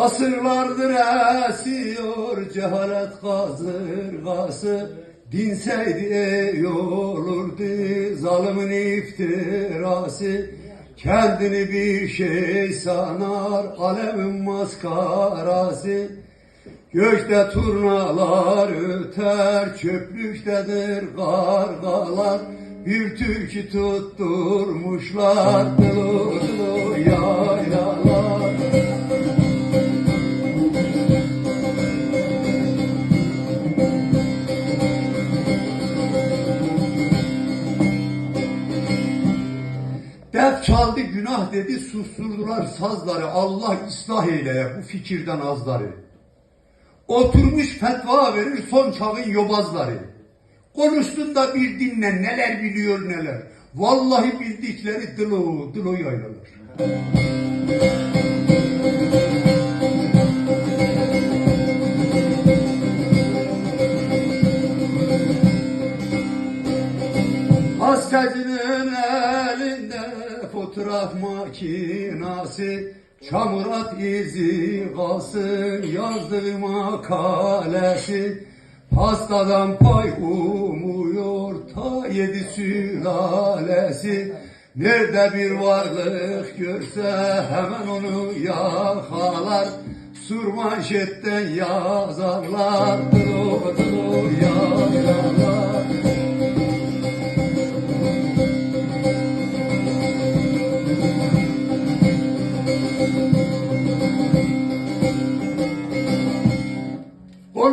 Yıllardır esiyor cehalet kazırgası Dinseydi ey olurdu zalimin iftirası. Kendini bir şey sanar alemin maskarası. Gökte turnalar öter, çöplüktedir kargalar Bir türkü tutturmuşlar, dılı dılı Def çaldı günah dedi susturdular sazları Allah ıslah eyleye bu fikirden azları. Oturmuş fetva verir son çağın yobazları. Konuştun da bir dinle neler biliyor neler. Vallahi bildikleri dılo dılo yaylalar. Hasretinin elinde fotoğraf makinası Çamur at izi kalsın yazdığı makalesi Hastadan pay umuyor ta yedi sülalesi. Nerede bir varlık görse hemen onu yakalar. Sur manşetten yazarlar Dılo dılo yazarlar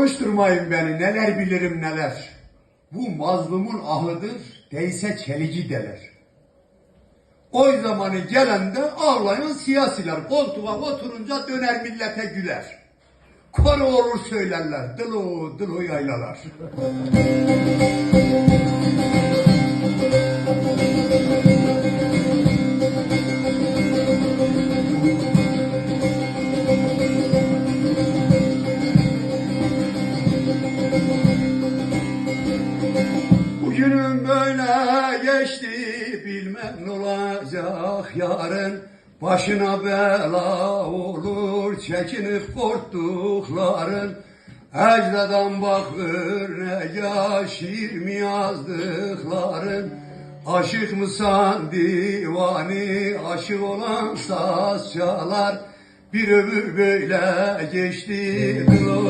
Konuşturmayın beni neler bilirim neler. Bu mazlumun ahıdır değse çelici deler. Oy zamanı gelende ağlayan siyasiler koltuğa oturunca döner millete güler. Koro olur söylerler dılo dılo yaylalar. Geçti bilmem ne olacak yarın. Başına bela olur çekinip korktukların. Ecdadan bak örneğe şiir mi yazdıkların. Aşık mısan divani aşık olan saz çalar. Bir ömür böyle geçti dılo